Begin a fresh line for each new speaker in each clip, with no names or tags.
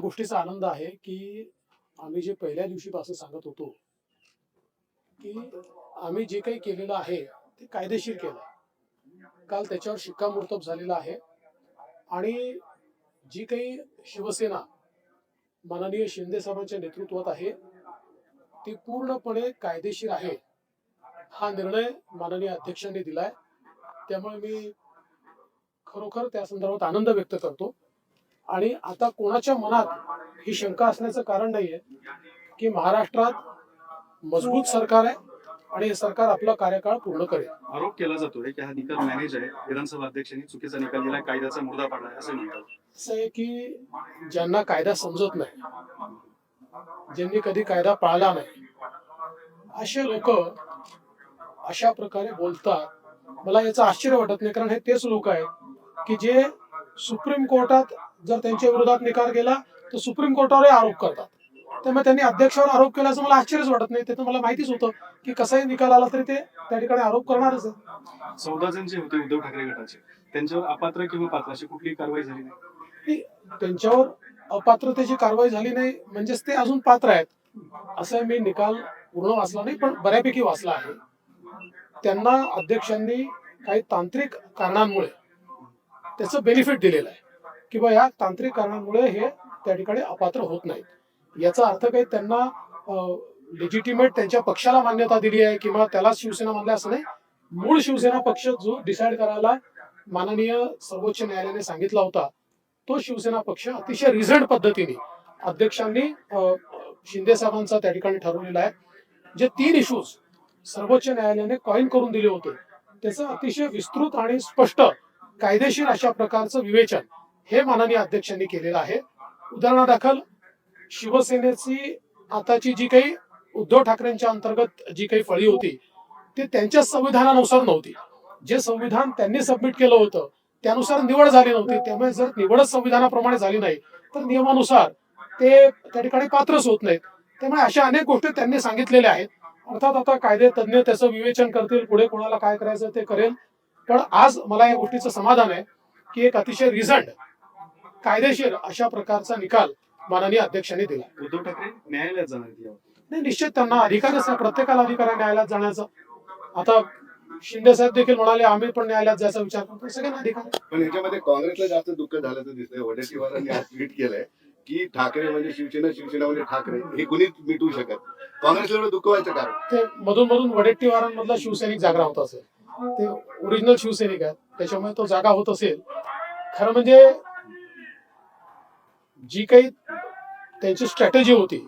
गोष्टीचा आनंद आहे की आम्ही जे पहिल्या दिवशीपासून सांगत होतो की आम्ही जे काही केलेलं आहे ते कायदेशीर केलं काल त्याच्यावर शिक्कामोर्तब झालेला आहे. आणि जी काही शिवसेना माननीय शिंदे साहेबांच्या नेतृत्वात आहे ती पूर्णपणे कायदेशीर आहे हा निर्णय माननीय अध्यक्षांनी दिलाय. त्यामुळे मी खरोखर त्या संदर्भात आनंद व्यक्त करतो. आणि आता कोणाच्या मनात ही शंका असण्याचं कारण नाहीये की महाराष्ट्रात मजबूत सरकार आहे आणि हे सरकार आपला कार्यकाळ पूर्ण करेल.
आरोप केला जातोय की हा निकाल मॅनेज आहे विधानसभा अध्यक्षांनी चुकीचा निकाल दिला कायद्याचा मुर्दा पाडलाय असं म्हणतात.
असं आहे की ज्यांना कायदा समजत नाही ज्यांनी कधी कायदा पाळला नाही असे लोक अशा प्रकारे बोलतात. मला याचं आश्चर्य वाटत नाही कारण हे तेच लोक आहेत की जे सुप्रीम कोर्टात जर त्यांच्या विरोधात निकाल गेला तर सुप्रीम कोर्टावरही आरोप करतात. त्यामुळे त्यांनी अध्यक्षावर आरोप केल्याचं मला आश्चर्यच वाटत नाही. ते तर मला माहितीच होतं की कसाही निकाल आला तरी ते त्या ठिकाणी आरोप करणारच आहे
चौदा जण जे होते उद्धव ठाकरे गटाचे त्यांच्यावर अपात्र किंवा पात्र अशी कुठलीही कारवाई झाली नाही?
त्यांच्यावर अपात्रतेची कारवाई झाली नाही म्हणजेच ते अजून पात्र आहेत. असं मी निकाल पूर्ण वाचला नाही पण बऱ्यापैकी वाचला आहे. त्यांना अध्यक्षांनी काही तांत्रिक कारणांमुळे त्याचं बेनिफिट दिलेलं आहे. किंवा या तांत्रिक कारणांमुळे हे त्या ठिकाणी अपात्र होत नाहीत. याचा अर्थ काही त्यांना लेजिटिमेट त्यांच्या पक्षाला मान्यता दिली आहे किंवा त्याला शिवसेना म्हणलं असं नाही. मूळ शिवसेना पक्ष जो डिसाईड करायला माननीय सर्वोच्च न्यायालयाने सांगितला होता तो शिवसेना पक्ष अतिशय रिझल्ट पद्धतीने अध्यक्षांनी शिंदे साहेबांचा त्या ठिकाणी ठरवलेला आहे. जे तीन इश्यूज सर्वोच्च न्यायालयाने कॉईन करून दिले होते त्याचं अतिशय विस्तृत आणि स्पष्ट कायदेशीर अशा प्रकारचं विवेचन हे माननीय अध्यक्षांनी केलेलं आहे. उदाहरणादाखल शिवसेनेची आताची जी काही उद्धव ठाकरेंच्या अंतर्गत जी काही फळी होती ती त्यांच्या संविधानानुसार नव्हती. जे संविधान त्यांनी सबमिट केलं होतं त्यानुसार निवड झाली नव्हती. त्यामुळे जर निवडच संविधानाप्रमाणे झाली नाही तर नियमानुसार ते त्या ठिकाणी पात्रच होत नाहीत. त्यामुळे अशा अनेक गोष्टी त्यांनी सांगितलेल्या आहेत. अर्थात आता कायदे तज्ज्ञ त्याचं विवेचन करतील पुढे कोणाला काय करायचं ते करेल. पण आज मला या गोष्टीचं समाधान आहे की एक अतिशय रिझल्ट कायदेशीर अशा प्रकारचा निकाल माननीय अध्यक्षांनी दिला.
उद्धव ठाकरे न्यायालयात जाणार
नाही निश्चित त्यांना अधिकारच आहे प्रत्येकाला अधिकार आहे न्यायालयात जाण्याचा. आता शिंदे साहेब देखील म्हणाले आम्ही पण न्यायालयात जायचा विचार करतो सगळ्यांना अधिकार आहे.
पण याच्यामध्ये काँग्रेसला जास्त दुःख झाल्याचं दिसतंय. वडेट्टीवारांनी आज ट्विट केलंय की ठाकरे म्हणजे शिवसेना शिवसेना म्हणजे ठाकरे. हे कुणीच मिटवू शकत काँग्रेसला एवढं दुःख व्हायचं कारण?
ते मधून मधून वडेट्टीवारांमधला शिवसैनिक जागा होत असेल. ते ओरिजिनल शिवसैनिक आहेत. त्याच्यामुळे तो जागा होत असेल. खरं म्हणजे जी काही त्यांची स्ट्रॅटेजी होती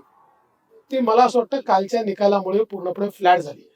ती मला असं वाटतं कालच्या निकालामुळे पूर्णपणे फ्लॅट झाली